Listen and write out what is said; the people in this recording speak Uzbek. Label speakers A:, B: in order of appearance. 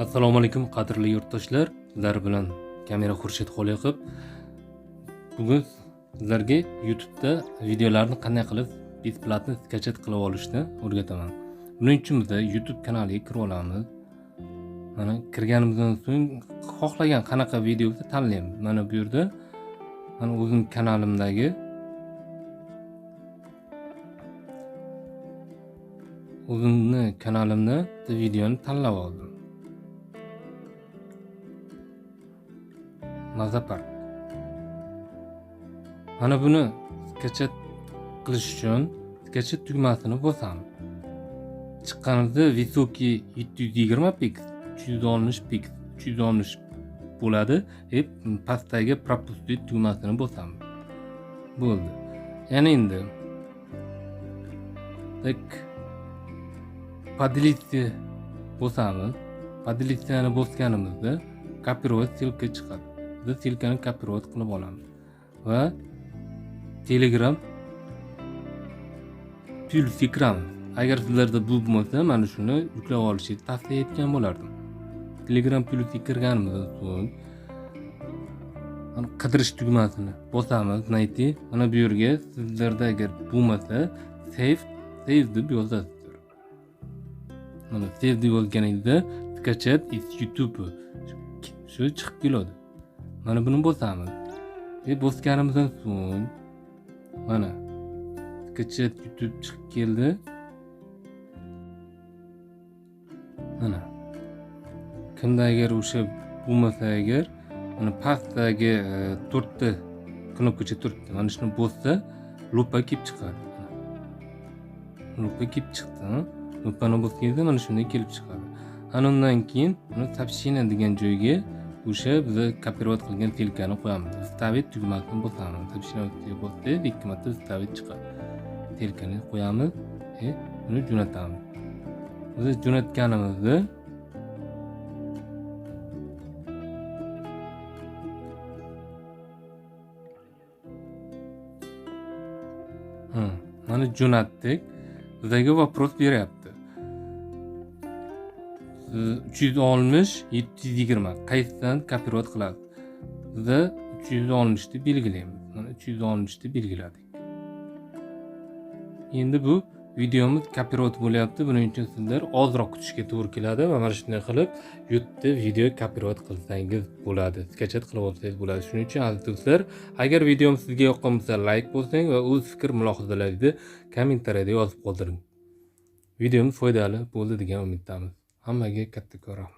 A: assalomu alaykum qadrli yurtdoshlar. Sizlar bilan kamera xurshid xoliqov. Bugun sizlarga youtubeda videolarni qanday qilib besplatni skachat qilib olishni o'rgataman. Buning uchun biza youtube kanaliga kirib olamiz. Mana kirganimizdan so'ng xohlagan qanaqa video bo'lsa tanlaymiz. Mana bu yerda mana o'zim kanalimdagi o'zimni kanalimda bitta videoni tanlab oldim. Mazapark. Mana buni skachat qilish uchun skachat tugmasini bosamiz. Chiqqanimizda Visoki 720 pix, 360 pix, 360 bo'ladi. E pastdagi propustit tugmasini bosamiz. Bo'ldi. Yana endi tak поделиться bosamiz. Поделиться bosganimizda копировать ссылка chiqadi. Biz telkani kopirovat qilib olamiz. Va telegram plyus agar sizlarda bu bo'lmasa mana shuni yuklab olishingizni tavsiya etgan bo'lardim. Telegram plyusga kirganimizdan so'ng qidirish tugmasini bosamiz. Найти mana bu yerga sizlarda agar bo'lmasa save save deb yozasizlar mana save deb yozganingizda skачать из youtube shu chiqib keladi. Mana buni bosamiz. E bosganimizdan so'ng mana skachat youtube chiqib keldi. Mana. Kimda agar o'sha bo'lmasa agar mana pastdagi e, to'rtta knopkacha turibdi mana shuni bossa lupa kelib chiqadi. Lupa kelib chiqdi lupani bosganingizda mana shunday kelib chiqadi. Ana undan keyin сообщение degan joyga o'sha biza kopirovat qilgan filkani qo'yamiz. Вставить tugmasini bosamiz сообщение deb ikki marta вставить chiqadi telkani qo'yamiz. И e, uni jo'natamiz. Biz jo'natganimizni mana jo'natdik. Bizaga вопрос beryapti. Uch yuz oltmish yetti yuz yigirma qaytadan kopirovat qiladi? Biza uch yuz oltmishni belgilaymiz. Mana uch yuz oltmishni belgiladik. Endi bu videomiz kopirovat bo'lyapti. Buning uchun sizlar ozroq kutishga to'g'ri keladi va mana shunday qilib youtubeda video kopirovat qilsangiz bo'ladi. Skachat qilib olsangiz bo'ladi. Shuning uchun aziz do'stlar agar videom sizga yoqqan bo'lsa layk bosing va o'z fikr mulohazalaringizni kommentariyada yozib qoldiring. Videomiz foydali bo'ldi degan umiddamiz. அம்மைக்கு கற்றுக்குறோம்